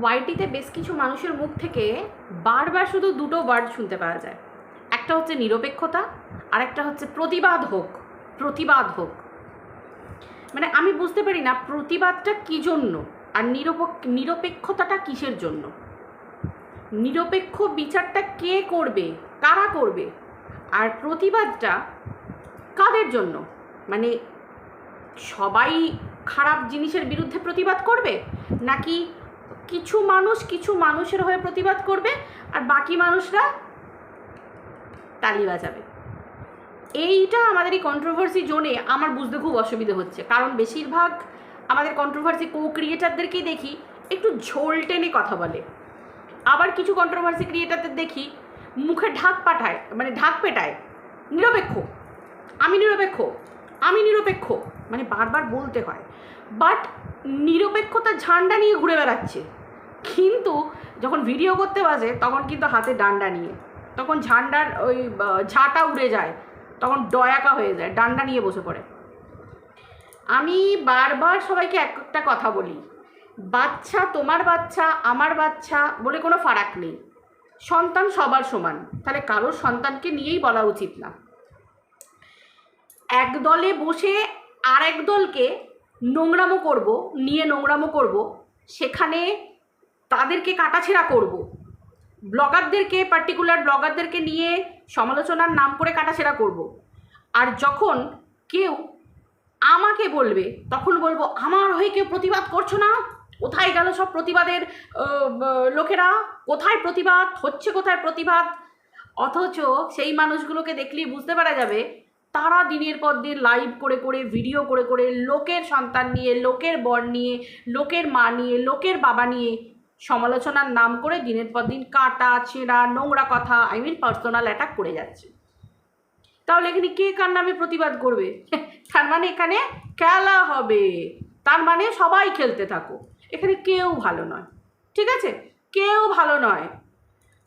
ওয়াইটিতে বেশ কিছু মানুষের মুখ থেকে বারবার শুধু দুটো ওয়ার্ড শুনতে পাওয়া যায়। একটা হচ্ছে নিরপেক্ষতা আর একটা হচ্ছে প্রতিবাদ হোক প্রতিবাদ হোক। মানে আমি বুঝতে পারি না প্রতিবাদটা কী জন্য আর নিরপেক্ষ, নিরপেক্ষতাটা কিসের জন্য? নিরপেক্ষ বিচারটা কে করবে, কারা করবে? আর প্রতিবাদটা কাদের জন্য? মানে সবাই খারাপ জিনিসের বিরুদ্ধে প্রতিবাদ করবে? নাকি কিছু মানুষ কিছু মানুষের হয়ে প্রতিবাদ করবে আর বাকি মানুষরা তালি বাজাবে। এইটা আমাদের এই কন্ট্রোভার্সি জোনে আমার বুঝতে খুব অসুবিধে হচ্ছে। কারণ বেশিরভাগ আমাদের কন্ট্রোভার্সি কো ক্রিয়েটারদেরকেই দেখি একটু ঝোল টেনে কথা বলে। আবার কিছু কন্ট্রোভার্সি ক্রিয়েটারদের দেখি মুখে ঢাক পাঠায় মানে ঢাক পেটায়, নিরপেক্ষ। আমি নিরপেক্ষ আমি নিরপেক্ষ মানে বারবার বলতে হয়। বাট নিরপেক্ষতা ঝান্ডা নিয়ে ঘুরে বেড়াচ্ছে। কিন্তু যখন ভিডিও করতে বাজে, তখন কিন্তু হাতে ডান্ডা নিয়ে, তখন ঝান্ডার ওই ঝাঁটা উড়ে যায়, তখন ডয়াকা হয়ে যায়, ডান্ডা নিয়ে বসে পড়ে। আমি বারবার সবাইকে এক একটা কথা বলি, বাচ্চা তোমার বাচ্চা, আমার বাচ্চা বলে কোনো ফারাক নেই। সন্তান সবার সমান, তাহলে কারোর সন্তানকে নিয়েই বলা উচিত না। এক দলে বসে আর এক দলকে নোংরামো করব, নিয়ে নোংরামো করব, সেখানে তাদেরকে কাটাছেড়া করব। ব্লগারদেরকে পার্টিকুলার ব্লগারদেরকে নিয়ে সমালোচনার নাম করে কাটাছেড়া করব। আর যখন কেউ আমাকে বলবে, তখন বলব, আমার হয়ে কেউ প্রতিবাদ করছ না? কোথায় গেল সব প্রতিবাদের লোকেরা? কোথায় প্রতিবাদ? হচ্ছে কোথায় প্রতিবাদ? অথচ সেই মানুষগুলোকে দেখলেই বুঝতে পারা যাবে, তারা দিনের পর দিন লাইভ করে করে ভিডিও করে করে, লোকের সন্তান নিয়ে, লোকের বর নিয়ে, লোকের মা নিয়ে, লোকের বাবা নিয়ে সমালোচনার নাম করে দিনের পর দিন কাটা, ছেঁড়া, নোংরা কথা আই মিন পার্সোনাল অ্যাটাক করে যাচ্ছে। তাহলে এখানে কে কার নামে প্রতিবাদ করবে? তার মানে এখানে খেলা হবে। তার মানে সবাই খেলতে থাকো এখানে কেউ ভালো নয়। ঠিক আছে? কেউ ভালো নয়।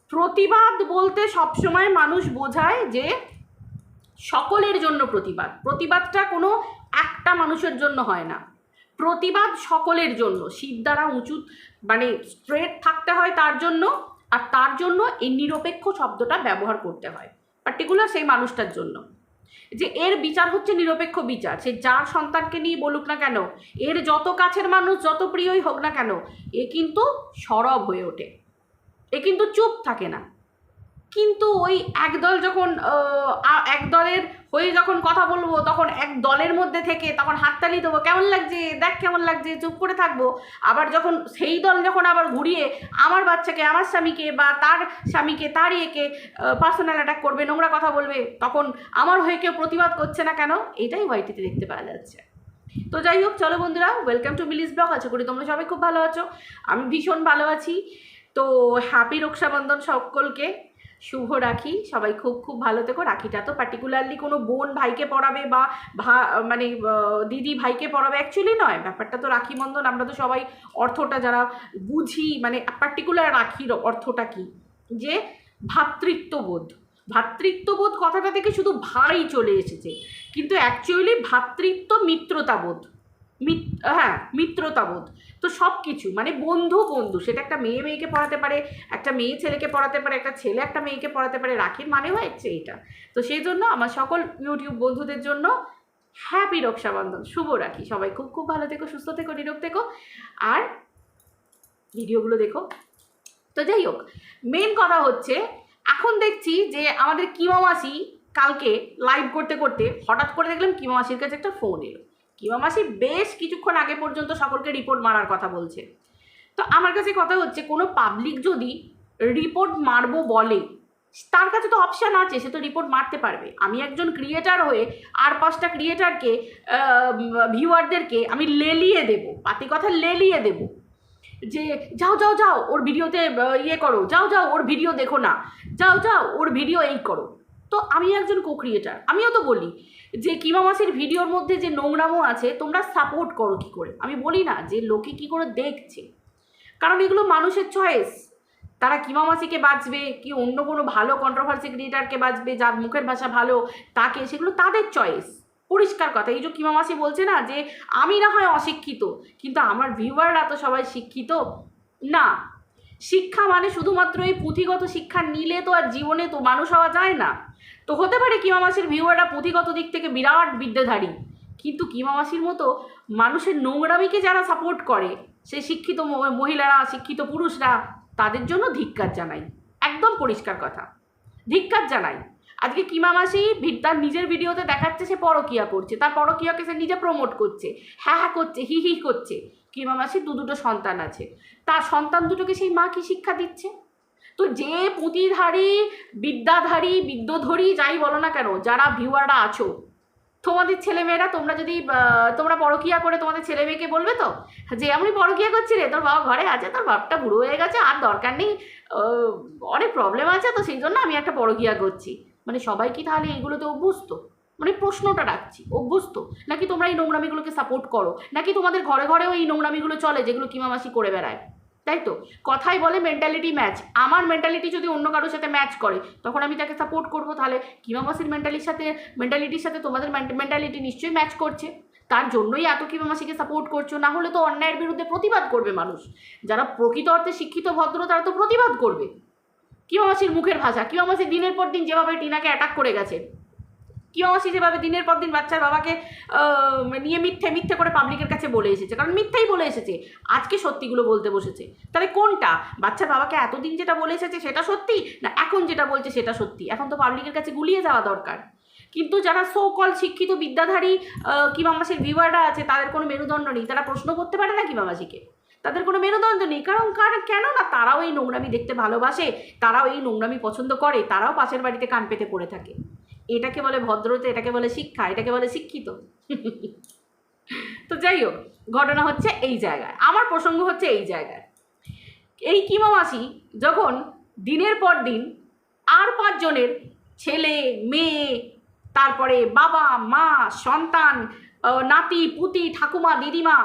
প্রতিবাদ বলতে সবসময় মানুষ বোঝায় যে সকলের জন্য প্রতিবাদ। প্রতিবাদটা কোনো একটা মানুষের জন্য হয় না। প্রতিবাদ সকলের জন্য। শিব দ্বারা উঁচু মানে স্ট্রেট থাকতে হয় তার জন্য, আর তার জন্য এই নিরপেক্ষ শব্দটা ব্যবহার করতে হয় পার্টিকুলার সেই মানুষটার জন্য। যে এর বিচার হচ্ছে নিরপেক্ষ বিচার, সে যার সন্তানকে নিয়ে বলুক না কেন, এর যত কাছের মানুষ, যত প্রিয়ই হোক না কেন, এ কিন্তু সরব হয়ে ওঠে। এ কিন্তু চুপ থাকে না। কিন্তু ওই একদল যখন এক দলের হয়ে যখন কথা বলব, তখন এক দলের মধ্যে থেকে তখন হাততালি দেবো, কেমন লাগছে? দেখ কেমন লাগছে, চুপ করে থাকব। আবার যখন সেই দল যখন আবার ঘুরিয়ে আমার বাচ্চাকে, আমার স্বামীকে বা তার স্বামীকে, তার ইয়েকে পার্সোনাল অ্যাটাক করবে, নোংরা কথা বলবে, তখন আমার হয়ে কেউ প্রতিবাদ করছে না কেন? এটাই ওয়াইটিতে দেখতে পাওয়া যাচ্ছে। তো যাই হোক, চলো বন্ধুরা ওয়েলকাম টু বিলিস ব্লগ আশা করি তোমরা সবাই খুব ভালো আছো। আমি ভীষণ ভালো আছি। তো হ্যাপি রক্ষাবন্ধন সকলকে। শুভ রাখি। সবাই খুব খুব ভালো থেকো। রাখিটা তো পার্টিকুলারলি কোনো বোন ভাইকে পড়াবে বা ভা মানে দিদি ভাইকে পড়াবে অ্যাকচুয়ালি নয়। ব্যাপারটা তো রাখি বন্ধন আমরা তো সবাই অর্থটা যারা বুঝি মানে পার্টিকুলার রাখির অর্থটা কি? যে ভাতৃত্ববোধ। ভ্রাতৃত্ববোধ কথাটা থেকে শুধু ভাই চলে এসেছে। কিন্তু অ্যাকচুয়ালি ভ্রাতৃত্ব মিত্রতাবোধ। মিত হ্যাঁ মিত্রতাবোধ। তো সব কিছু মানে বন্ধু বন্ধু, সেটা একটা মেয়ে মেয়েকে পড়াতে পারে, একটা মেয়ে ছেলেকে পড়াতে পারে, একটা ছেলে একটা মেয়েকে পড়াতে পারে, রাখির মানে হচ্ছে এটা। তো সেই জন্য আমার সকল ইউটিউব বন্ধুদের জন্য হ্যাপি রক্ষাবন্ধন। শুভ রাখি। সবাই খুব খুব ভালো থেকো, সুস্থ থেকো, নিরোগ থেকো। আর ভিডিওগুলো দেখো। তো যাই হোক মেন কথা হচ্ছে, এখন দেখছি যে আমাদের কিমা মাসি কালকে লাইভ করতে করতে হঠাৎ করে দেখলাম কিমা মাসির কাছে একটা ফোন এলো। কিমা মাসি বেশ কিছুক্ষণ আগে পর্যন্ত সকলকে রিপোর্ট মারার কথা বলছে। তো আমার কাছে কথা হচ্ছে, কোনো পাবলিক যদি রিপোর্ট মারবো বলে, তার কাছে তো অপশান আছে, সে তো রিপোর্ট মারতে পারবে। আমি একজন ক্রিয়েটার হয়ে, আর পাঁচটা ক্রিয়েটারকে ভিউয়ারদেরকে আমি লেলিয়ে দেব, পাতি কথা লেলিয়ে দেব। যে, যাও যাও যাও, ওর ভিডিওতে ইয়ে করো, যাও যাও, ওর ভিডিও দেখো না, যাও যাও, ওর ভিডিও এই করো। তো আমি একজন কো ক্রিয়েটার আমিও তো বলি যে কিমা মাসির ভিডিওর মধ্যে যে নোংরামো আছে, তোমরা সাপোর্ট করো কি করে? আমি বলি না যে লোকে কি করে দেখছে। কারণ এগুলো মানুষের চয়েস তারা কিমা মাসিকে বাঁচবে, কি অন্য কোনো ভালো কন্ট্রোভার্সি ক্রিয়েটারকে বাঁচবে, যার মুখের ভাষা ভালো, তাকে, সেগুলো তাদের চয়েস পরিষ্কার কথা, এই যে কিমা মাসি বলছে না যে, আমি না হয় অশিক্ষিত। কিন্তু আমার ভিউয়াররা তো সবাই শিক্ষিত? না। শিক্ষা মানে শুধুমাত্র এই পুঁথিগত শিক্ষা নিলে তো আর জীবনে তো মানুষ হওয়া যায় না। তো হতে পারে কিমা মাসির ভিউয়াররা পুঁথিগত দিক থেকে বিরাট বিদ্যাধারী, কিন্তু কিমা মাসির মতো মানুষের নোংরামিকে যারা সাপোর্ট করে, সে শিক্ষিত মহিলারা, শিক্ষিত পুরুষরা, তাদের জন্য ধিক্কার জানাই। একদম পরিষ্কার কথা। ধিক্কার জানাই। আজকে কিমা মাসি তার নিজের ভিডিওতে দেখাচ্ছে সে পরকিয়া করছে, তার পরকিয়াকে সে নিজে প্রমোট করছে হ্যাঁ হ্যাঁ করছে, হি হি করছে। কিমা মাসির দু দুটো সন্তান আছে। তার সন্তান দুটোকে সেই মা কি শিক্ষা দিচ্ছে? তো যে পুঁতিধারী, বিদ্যাধারী বিদ্যধরী যাই বলো না কেন, যারা ভিউয়াররা আছো, তোমাদের ছেলেমেয়েরা তোমরা যদি তোমরা পরকিয়া করে তোমাদের ছেলে মেয়েকে বলবে তো, যে এমনই পরকিয়া করছি রে, তোর বাবা ঘরে আছে, তোর বাপটা বুড়ো হয়ে গেছে, আর দরকার নেই অনেক প্রবলেম আছে, তো সেই জন্য আমি একটা পরকিয়া করছি। মানে সবাই কি তাহলে এইগুলোতে অভ্যস্ত? মানে প্রশ্নটা রাখছি, অভ্যস্ত? নাকি তোমরা এই নোংরামিগুলোকে সাপোর্ট করো? নাকি তোমাদের ঘরে ঘরেও এই নোংরামিগুলো চলে, যেগুলো কিমামাসি করে বেড়ায়? তাই তো? কথাই বলে মেন্টালিটি ম্যাচ আমার মেন্টালিটি যদি অন্য কারোর সাথে ম্যাচ করে, তখন আমি তাকে সাপোর্ট করব। তাহলে কিমামাসির মেন্টালির সাথে মেন্টালিটির সাথে তোমাদের মেন্টালিটি নিশ্চয়ই ম্যাচ করছে। তার জন্যই এত কিমামাসিকে সাপোর্ট করছ? না হলে তো অন্যায়ের বিরুদ্ধে প্রতিবাদ করবে মানুষ। যারা প্রকৃত অর্থে শিক্ষিত ভদ্র, তারা তো প্রতিবাদ করবে। কিমামাসির মুখের ভাষা? কিমামাসি দিনের পর দিন যেভাবে টিনাকে অ্যাটাক করে গেছে? কিমামাসি যেভাবে দিনের পর দিন বাচ্চার বাবাকে নিয়ে মিথ্যে মিথ্যে করে পাবলিকের কাছে বলে এসেছে। কারণ মিথ্যেই বলে এসেছে। আজকে সত্যিগুলো বলতে বসেছে। তাহলে কোনটা? বাচ্চার বাবাকে এতদিন যেটা বলে এসেছে সেটা সত্যি? না এখন যেটা বলছে সেটা সত্যি? এখন তো পাবলিকের কাছে গুলিয়ে যাওয়া দরকার। কিন্তু যারা সো শিক্ষিত বিদ্যাধারী কিমামাসির ভিউয়াররা আছে, তাদের কোনো মেরুদণ্ড নেই। তারা প্রশ্ন করতে পারে না কি কিমামাসিকে তাদের কোনো মেরুদণ্ড নেই। কারণ কারণ কেন না তারাও এই নোংরামি দেখতে ভালোবাসে, তারাও এই নোংরামি পছন্দ করে, তারাও পাশের বাড়িতে কান পেতে পড়ে থাকে। এটাকে বলে ভদ্রতা, এটাকে বলে শিক্ষা, এটাকে বলে শিক্ষিত। তো যাই হোক, ঘটনা হচ্ছে এই জায়গায়। আমার প্রসঙ্গ হচ্ছে এই জায়গায়। এই কিমা মাসি যখন দিনের পর দিন আর পাঁচজনের ছেলে, মেয়ে, তারপরে বাবা, মা, সন্তান নাতি, পুতি, ঠাকুমা, দিদিমা,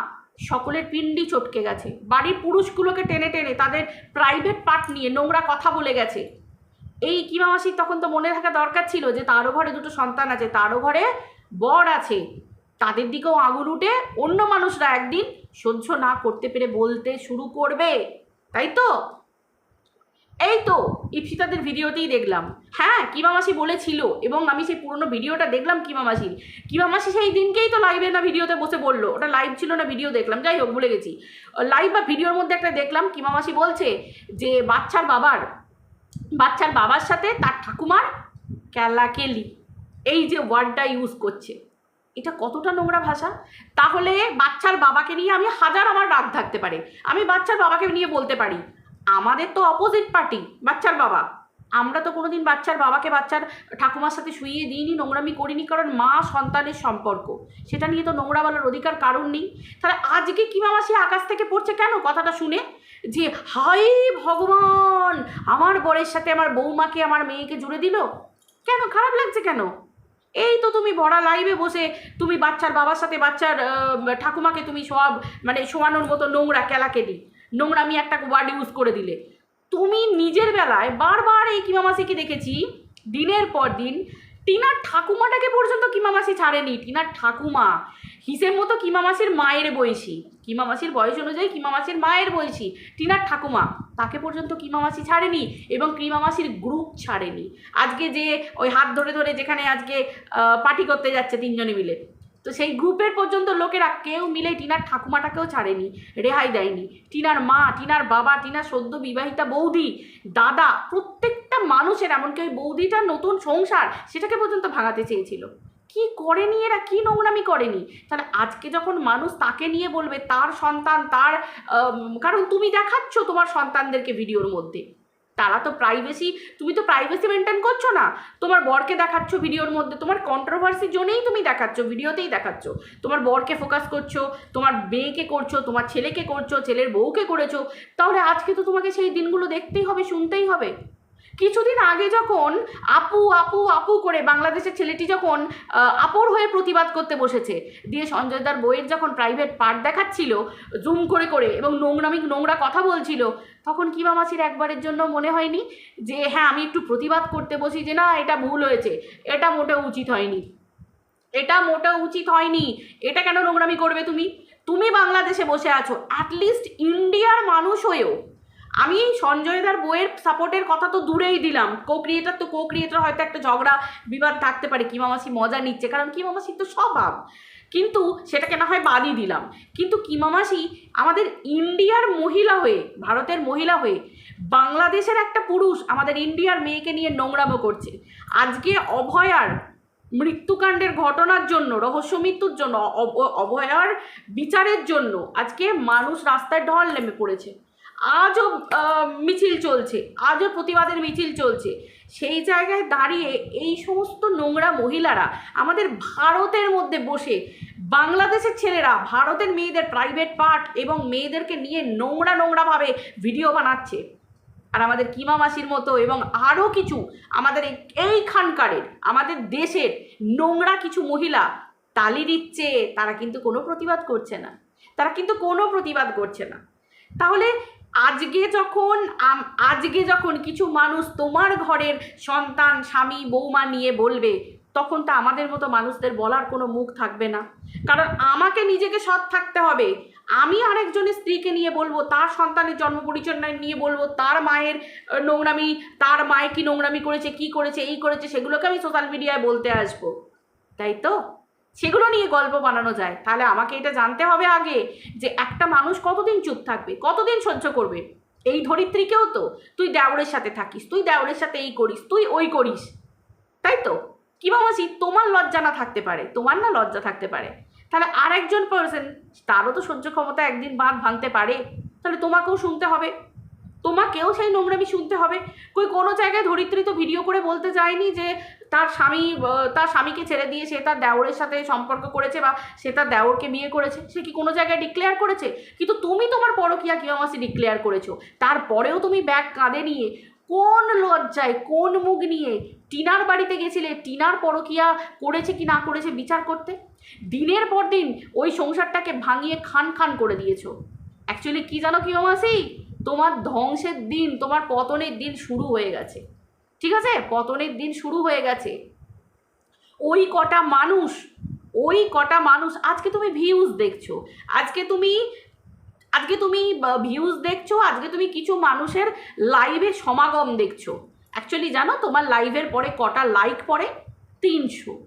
সকলের পিণ্ডি চটকে গেছে। বাড়ির পুরুষগুলোকে টেনে টেনে তাদের প্রাইভেট পার্ট নিয়ে নোংরা কথা বলে গেছে। এই কিমা মাসির তখন তো মনে থাকা দরকার ছিল যে তারও ঘরে দুটো সন্তান আছে, তারও ঘরে বর আছে। তাদের দিকেও আঙুল উঠে অন্য মানুষরা একদিন সহ্য না করতে পেরে বলতে শুরু করবে। তাই তো? এই তো, ইপসিতাদের ভিডিওতেই দেখলাম। হ্যাঁ কিমা মাসি বলেছিল এবং আমি সেই পুরনো ভিডিওটা দেখলাম কিমা মাসির কিমা মাসি সেই দিনকেই তো লাইভে না ভিডিওতে বসে বলল। ওটা লাইভ ছিল না ভিডিও দেখলাম। যাই হোক, ভুলে গেছি। লাইভ বা ভিডিওর মধ্যে একটা দেখলাম কিমা মাসি বলছে যে, বাচ্চার বাবার বাচ্চার বাবার সাথে তার ঠাকুমার ক্যালাকেলি এই যে ওয়ার্ডটা ইউজ করছে, এটা কতটা নোংরা ভাষা? তাহলে বাচ্চার বাবাকে নিয়ে আমি হাজার আমার রাগ থাকতে পারে। আমি বাচ্চার বাবাকে নিয়ে বলতে পারি, আমাদের তো অপোজিট পার্টি বাচ্চার বাবা। আমরা তো কোনোদিন বাচ্চার বাবাকে বাচ্চার ঠাকুমার সাথে শুইয়ে দিইনি, নোংরামি করিনি, কারণ মা সন্তানের সম্পর্ক। সেটা নিয়ে তো নোংরা বলার অধিকার কারণ নেই। তাহলে আজকে কিমা সে আকাশ থেকে পড়ছে কেন? কথাটা শুনে যে, হাই ভগবান! আমার বরের সাথে আমার বৌমাকে, আমার মেয়েকে জুড়ে দিল? কেন? খারাপ লাগছে কেন? এই তো তুমি ভরা লাইভে বসে তুমি বাচ্চার বাবার সাথে বাচ্চার ঠাকুমাকে তুমি সব মানে শোয়ানোর মতো নোংরা কেলাকেলি। নোংরা আমি একটা ওয়ার্ড ইউজ করে দিলে। তুমি নিজের বেলায় বারবার এই কিমামাসিকে দেখেছি। দিনের পর দিন টিনার ঠাকুমাটাকে পর্যন্ত কিমামাসি ছাড়েনি। টিনার ঠাকুমা হিসেব মতো কিমামাসির মায়ের বয়সী। কিমামাসির বয়স অনুযায়ী কিমামাসির মায়ের বয়সী টিনার ঠাকুমা। তাকে পর্যন্ত কিমামাসি ছাড়েনি এবং কিমামাসির গ্রুপ ছাড়েনি। আজকে যে ওই হাত ধরে ধরে যেখানে আজকে পার্টি করতে যাচ্ছে তিনজনে মিলে। তো সেই গ্রুপের পর্যন্ত লোকেরা কেউ মিলে টিনার ঠাকুমাটাকেও ছাড়েনি, রেহাই দেয়নি। টিনার মা, টিনার বাবা, টিনার সদ্য বিবাহিতা বৌদি, দাদা, প্রত্যেকটা মানুষের, এমনকি ওই বৌদিটার নতুন সংসার, সেটাকে পর্যন্ত ভাঙাতে চেয়েছিল। কি করেনি এরা? কি নোংরামি করেনি? তাহলে আজকে যখন মানুষ তাকে নিয়ে বলবে, তার সন্তান, তার কারণ তুমি দেখাচ্ছ তোমার সন্তানদেরকে ভিডিওর মধ্যে। তারা তো প্রাইভেসি তুমি তো প্রাইভেসি মেনটেন করছ না। তোমার বরকে দেখাচ্ছ ভিডিওর মধ্যে, তোমার কন্ট্রোভার্সির জন্যই তুমি দেখাচ্ছ, ভিডিওতেই দেখাচ্ছ। তোমার বরকে ফোকাস করছ, তোমার মেয়েকে করছ, তোমার ছেলেকে করছ, ছেলের বউকে করেছ, তাহলে আজকে তো তোমাকে সেই দিনগুলো দেখতেই হবে, শুনতেই হবে। কিছুদিন আগে যখন আপু আপু আপু করে বাংলাদেশের ছেলেটি যখন আপুর হয়ে প্রতিবাদ করতে বসেছে, দিয়ে সঞ্জয় দার বইয়ের যখন প্রাইভেট পার্ট দেখাচ্ছিল জুম করে করে এবং নোংরামি নোংরা কথা বলছিল তখন কিমা মাসির একবারের জন্য মনে হয়নি? যে হ্যাঁ আমি একটু প্রতিবাদ করতে বসি যে না, এটা ভুল হয়েছে, এটা মোটেও উচিত হয়নি। এটা মোটেও উচিত হয়নি। এটা কেন নোংরামি করবে তুমি? তুমি বাংলাদেশে বসে আছো অ্যাটলিস্ট ইন্ডিয়া ইন্ডিয়ার মানুষ হয়েও। আমি সঞ্জয়দার বইয়ের সাপোর্টের কথা তো দূরেই দিলাম। কো ক্রিয়েটার তো কো ক্রিয়েটার হয়তো একটা ঝগড়া, বিবাদ থাকতে পারে। কিমা মাসি মজা নিচ্ছে? কারণ কিমা মাসির তো স্বভাব। কিন্তু সেটাকে না হয় বাদই দিলাম। কিন্তু কিমা মাসি আমাদের ইন্ডিয়ার মহিলা হয়ে, ভারতের মহিলা হয়ে, বাংলাদেশের একটা পুরুষ আমাদের ইন্ডিয়ার মেয়েকে নিয়ে নোংরামো করছে। আজকে অভয়ার মৃত্যুকাণ্ডের ঘটনার জন্য, রহস্য মৃত্যুর জন্য অভয়ার বিচারের জন্য আজকে মানুষ রাস্তায় ঢল নেমে পড়েছে। আজও মিছিল চলছে, আজও প্রতিবাদের মিছিল চলছে। সেই জায়গায় দাঁড়িয়ে এই সমস্ত নোংরা মহিলারা আমাদের ভারতের মধ্যে বসে, বাংলাদেশের ছেলেরা, ভারতের মেয়েদের প্রাইভেট পার্ট এবং মেয়েদেরকে নিয়ে নোংরা নোংরাভাবে ভিডিও বানাচ্ছে। আর আমাদের কিমা মাসির মতো এবং আরও কিছু আমাদের এইখানকারের, আমাদের দেশের নোংরা কিছু মহিলা তালি দিচ্ছে, তারা কিন্তু কোনো প্রতিবাদ করছে না। তারা কিন্তু কোনো প্রতিবাদ করছে না। তাহলে আজকে যখন আজকে যখন কিছু মানুষ তোমার ঘরের সন্তান, স্বামী, বৌমা নিয়ে বলবে, তখন তা আমাদের মতো মানুষদের বলার কোনো মুখ থাকবে না। কারণ আমাকে নিজেকে সৎ থাকতে হবে। আমি আরেকজনের স্ত্রীকে নিয়ে বলব, তার সন্তানের জন্ম পরিচয় নিয়ে বলব, তার মায়ের নোংরামি, তার মায়ে কি নোংরামি করেছে, কি করেছে, এই করেছে, সেগুলোকে আমি সোশ্যাল মিডিয়ায় বলতে আসব। তাই তো? সেগুলো নিয়ে গল্প বানানো যায়। তাহলে আমাকে এটা জানতে হবে আগে যে একটা মানুষ কতদিন চুপ থাকবে, কতদিন সহ্য করবে? এই ধরিত্রীকেও তো। তুই দেওরের সাথে থাকিস, তুই দেওরের সাথে এই করিস, তুই ওই করিস। তাই তো? কি মাসি, তোমার লজ্জা না থাকতে পারে, তোমার না লজ্জা থাকতে পারে। তাহলে আরেকজন পার্সন তারও তো সহ্য ক্ষমতা একদিন বাদ ভাঙতে পারে। তাহলে তোমাকেও শুনতে হবে। তোমাকেও সেই নোংরামি শুনতে হবে। কই কোনো জায়গায় ধরিত্রী তো ভিডিও করে বলতে যায়নি যে তার স্বামী তার স্বামীকে ছেড়ে দিয়ে সে তার দেওরের সাথে সম্পর্ক করেছে বা সে তার দেওরকে বিয়ে করেছে, সে কি কোনো জায়গায় ডিক্লেয়ার করেছে? কিন্তু তুমি তোমার পরকিয়া কিয়ামাসি ডিক্লেয়ার করেছ। তারপরেও তুমি ব্যাগ কাঁধে নিয়ে কোন লজ্জায়, কোন মুখ নিয়ে টিনার বাড়িতে গেছিলে, টিনার পরকিয়া করেছে কি না করেছে বিচার করতে? দিনের পর দিন ওই সংসারটাকে ভাঙিয়ে খান খান করে দিয়েছ। অ্যাকচুয়ালি কি জানো কি মাসি তোমার ধ্বংসের দিন, তোমার পতনের দিন শুরু হয়ে গেছে। ঠিক আছে? পতনের দিন শুরু হয়ে গেছে। ওই কটা মানুষ, ওই কটা মানুষ, আজকে তুমি ভিউজ দেখছ। আজকে তুমি আজকে তুমি ভিউজ দেখছ, আজকে তুমি কিছু মানুষের লাইভে সমাগম দেখছ। অ্যাকচুয়ালি জানো, তোমার লাইভের পরে কটা লাইক পড়ে? তিনশো,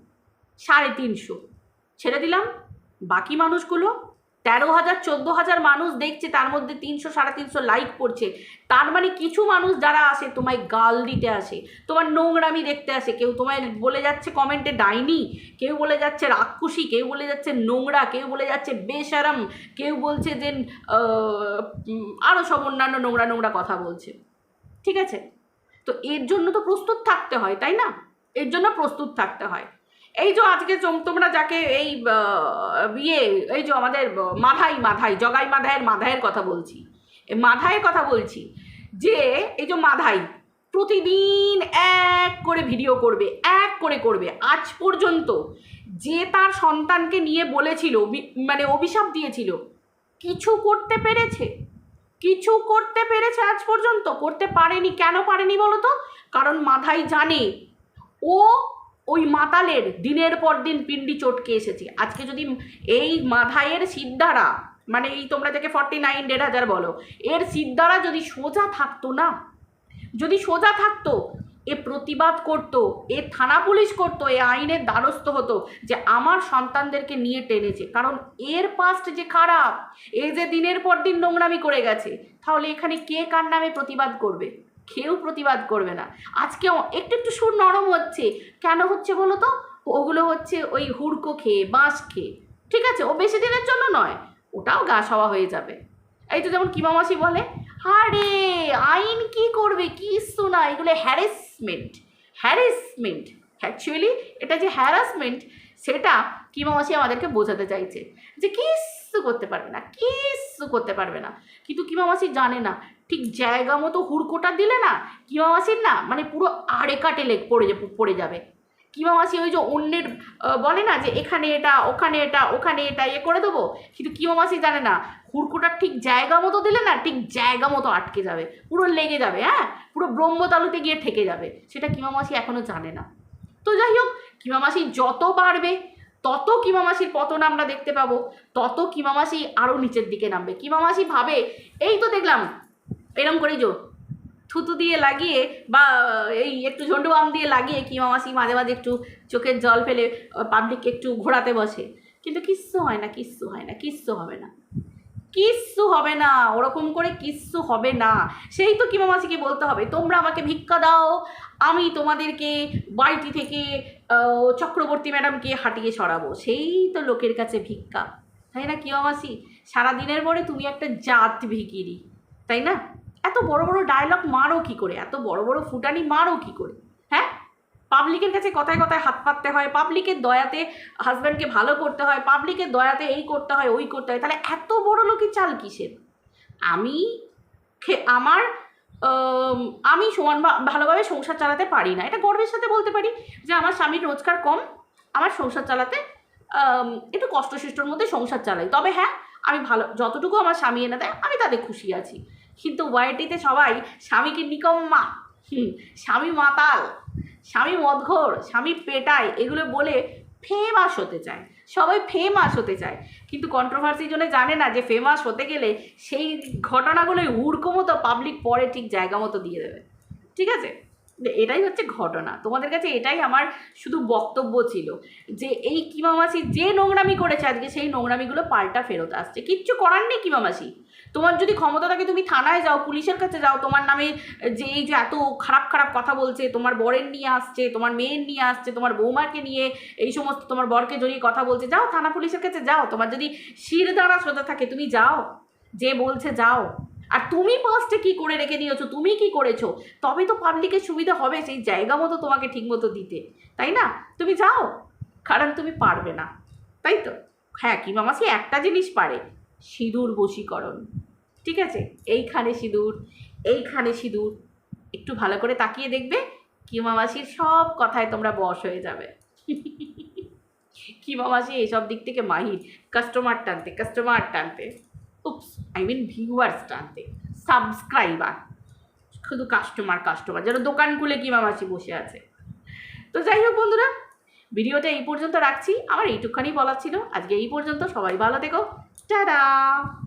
সাড়ে তিনশো। ছেড়ে দিলাম। বাকি মানুষগুলো তেরো হাজার, চোদ্দ হাজার মানুষ দেখছে, তার মধ্যে তিনশো, সাড়ে তিনশো লাইক পড়ছে তার মানে কিছু মানুষ যারা আসে, তোমায় গাল দিতে আসে, তোমার নোংরামি দেখতে আসে, কেউ তোমায় বলে যাচ্ছে কমেন্টে ডাইনি, কেউ বলে যাচ্ছে রাক্ষসী, কেউ বলে যাচ্ছে নোংরা, কেউ বলে যাচ্ছে বেসারাম কেউ বলছে যে আরও সব অন্যান্য নোংরা নোংরা কথা বলছে। ঠিক আছে? তো এর জন্য তো প্রস্তুত থাকতে হয়, তাই না? এর জন্য প্রস্তুত থাকতে হয়। এই যে আজকে তোম- তোমরা যাকে এই ইয়ে এই যে আমাদের মাধাই মাধাই জগাই মাধায়ের মাধায়ের কথা বলছি। এই মাধাইয়ের কথা বলছি যে, এই যে মাধাই প্রতিদিন এক করে ভিডিও করবে, এক করে করবে। আজ পর্যন্ত যে তার সন্তানকে নিয়ে বলেছিল মানে অভিশাপ দিয়েছিল, কিছু করতে পেরেছে? কিছু করতে পেরেছে আজ পর্যন্ত? করতে পারেনি? কেন পারেনি বলো তো? কারণ মাথায় জানে, ও ওই মাতালের দিনের পর দিন পিন্ডি চটকে এসেছে। আজকে যদি এই মাথায়ের সিদ্ধারা মানে এই তোমরা যাকে ফর্টি নাইন দেড় হাজার বলো, এর সিদ্ধারা যদি সোজা থাকতো না, যদি সোজা থাকতো, এ প্রতিবাদ করতো, এ থানা পুলিশ করতো, এ আইনের দ্বারস্থ হতো যে আমার সন্তানদেরকে নিয়ে টেনেছে। কারণ এর পাস্ট যে খারাপ, এ যে দিনের পর দিন নোংরামি করে গেছে, তাহলে এখানে কে কার নামে প্রতিবাদ করবে? কেউ প্রতিবাদ করবে না। আজকে একটু একটু সুর নরম হচ্ছে। কেন হচ্ছে বলো তো? ওগুলো হচ্ছে ওই হুড়কো খেয়ে, বাঁশ খেয়ে। ঠিক আছে? ও বেশি দিনের জন্য নয়। ওটাও গা সওয়া হয়ে যাবে। এই তো যেমন কিমা মাসি বলে, আরে, আইন কি করবে? কিচ্ছু না? এগুলো হ্যারেসমেন্ট হ্যারেসমেন্ট অ্যাকচুয়ালি এটা যে হ্যারাসমেন্ট সেটা কিমা মাসি আমাদেরকে বোঝাতে চাইছে। যে কিচ্ছু করতে পারবে না? কিচ্ছু করতে পারবে না? কিন্তু কিমা মাসি জানে না ঠিক জায়গা মতো হুড়কোটা দিলে না কিমা মাসির না মানে পুরো আড়ে কাটে লেগ পড়ে পড়ে যাবে। কিমা মাসি ওই যে অন্যের বলে না যে এখানে এটা, ওখানে এটা ওখানে এটা ইয়ে করে দেবো? কিন্তু কিমা মাসি জানে না, হুড়কোটার ঠিক জায়গা মতো দিলে না ঠিক জায়গা মতো আটকে যাবে, পুরো লেগে যাবে হ্যাঁ? পুরো ব্রহ্মতালুতে গিয়ে ঠেকে যাবে, সেটা কিমা মাসি এখনও জানে না। তো যাই হোক কিমা মাসি যত পারবে তত কিমামাসির পতন আমরা দেখতে পাবো, তত কিমামাসি আরও নিচের দিকে নামবে। কিমামাসি ভাবে, এই তো দেখলাম এরম করে যো থুতু দিয়ে লাগিয়ে বা এই একটু ঝন্ডু আম দিয়ে লাগিয়ে কিমামাসি মাঝে মাঝে একটু চোখের জল ফেলে পাবলিককে একটু ঘোরাতে বসে। কিন্তু কিচ্ছু হয় না, কিচ্ছু হয় না, কিচ্ছু হবে না। কিচ্ছু হবে না, ওরকম করে কিচ্ছু হবে না। সেই তো কিমা মাসিকে বলতে হবে, তোমরা আমাকে ভিক্ষা দাও, আমি তোমাদেরকে বাড়িটি থেকে চক্রবর্তী ম্যাডামকে হাঁটিয়ে সরাবো। সেই তো লোকের কাছে ভিক্ষা। তাই না কিমা মাসি সারাদিনের পরে তুমি একটা জাত ভিকিরি তাই না? এত বড় বড় ডায়লগ মারো কি করে? এত বড় বড় ফুটানি মারো কি করে? হ্যাঁ? পাবলিকের কাছে কথায় কথায় হাত পাততে হয় পাবলিকের দয়াতে হাজব্যান্ডকে ভালো করতে হয় পাবলিকের দয়াতে এই করতে হয়, ওই করতে হয়। তাহলে এত বড় লোকের চাল কিসের? আমি আমার আমি সমান ভালোভাবে সংসার চালাতে পারি না। এটা গর্বের সাথে বলতে পারি যে আমার স্বামীর রোজগার কম, আমার সংসার চালাতে একটু কষ্টসিষ্টর মধ্যে সংসার চালাই। তবে হ্যাঁ আমি ভালো, যতটুকু আমার স্বামী এনে দেয়, আমি তাতে খুশি আছি। কিন্তু ওয়াইটিতে সবাই স্বামীকে নিকম্মা স্বামী মাতাল, স্বামী মদঘর, স্বামী পেটায় এগুলো বলে ফেমাস হতে চায়। সবাই ফেমাস হতে চায়। কিন্তু কন্ট্রোভার্সির জন্য জানে না যে ফেমাস হতে গেলে সেই ঘটনাগুলোই হুড়কো মতো পাবলিক পরে ঠিক জায়গা মতো দিয়ে দেবে। ঠিক আছে? এটাই হচ্ছে ঘটনা। তোমাদের কাছে এটাই আমার শুধু বক্তব্য ছিল। যে এই কিমামাসি যে নোংরামি করেছে আজকে সেই নোংরামিগুলো পাল্টা ফেরত আসছে। কিচ্ছু করার নেই কিমামাসি। তোমার যদি ক্ষমতা থাকে, তুমি থানায় যাও, পুলিশের কাছে যাও, তোমার নামে যে এই যে এত খারাপ খারাপ কথা বলছে, তোমার বরের নিয়ে আসছে, তোমার মেয়ের নিয়ে আসছে, তোমার বৌমাকে নিয়ে এই সমস্ত তোমার বরকে জড়িয়ে কথা বলছে, যাও থানা পুলিশের কাছে যাও, তোমার যদি শির দ্বারা সোজা থাকে, তুমি যাও, যে বলছে যাও। আর তুমি ফার্স্টে কি করে রেখে দিয়েছ, তুমি কি করেছ, তবে তো পাবলিকের সুবিধা হবে, সেই জায়গা মতো তোমাকে ঠিক মতো দিতে, তাই না? তুমি যাও, কারণ তুমি পারবে না, তাই তো? হ্যাঁ কি মামাসি, একটা জিনিস পারে সিঁদুর বশীকরণ। ঠিক আছে? এইখানে সিঁদুর এইখানে সিঁদুর। একটু ভালো করে তাকিয়ে দেখবে কিমা মাসির সব কথায় তোমরা বশ হয়ে যাবে। কিমা মাসি এইসব দিক থেকে মাহির। কাস্টমার টানতে কাস্টমার টানতে। উপস আই মিন ভিউয়ার্স টানতে। সাবস্ক্রাইবার শুধু কাস্টমার কাস্টমার যেন দোকান খুলে কিমা মাসি বসে আছে। তো যাই হোক বন্ধুরা ভিডিওটা এই পর্যন্ত রাখছি। আমার এইটুকখানি বলার ছিল। আজকে এই পর্যন্ত। সবাই ভালো থেকো। Ta-da!